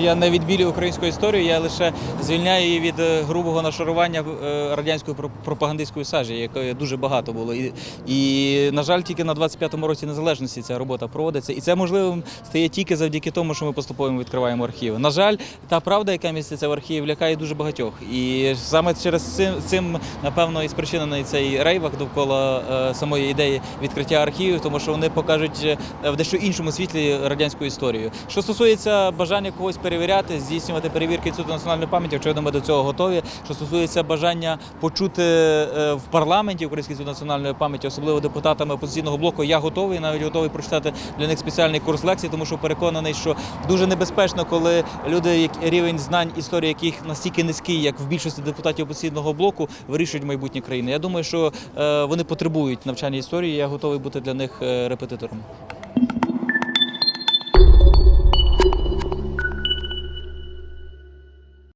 Я не відбілюю українську історію, я лише звільняю її від е, грубого нашарування е, радянської про- пропагандистської сажі, якої дуже багато було. І, і на жаль, тільки на 25-му році незалежності ця робота проводиться. І це можливим стає тільки завдяки тому, що ми поступово відкриваємо архіви. На жаль, та правда, яка міститься в архіві, лякає дуже багатьох. І саме через цим, цим напевно, і спричинений цей рейвак довкола е, самої ідеї відкриття архівів, тому що вони покажуть е, в дещо іншому світлі радянську історію. Що стосується бажання когось перевіряти, здійснювати перевірки Інституту національної пам'яті, очевидно, ми до цього готові. Що стосується бажання почути е, в парламенті Український інститут національної пам'яті, особливо депутатами опозиційного блоку, я готовий, навіть готовий прочитати для них спеціальний курс лекцій, тому що переконаний, що дуже небезпечно, коли люди, рівень знань історії, яких настільки низький, як в більшості депутатів опозиційного блоку, вирішують майбутнє країни. Я думаю, що е, вони потребують навчання історії. Я готовий бути для них е, репетитором.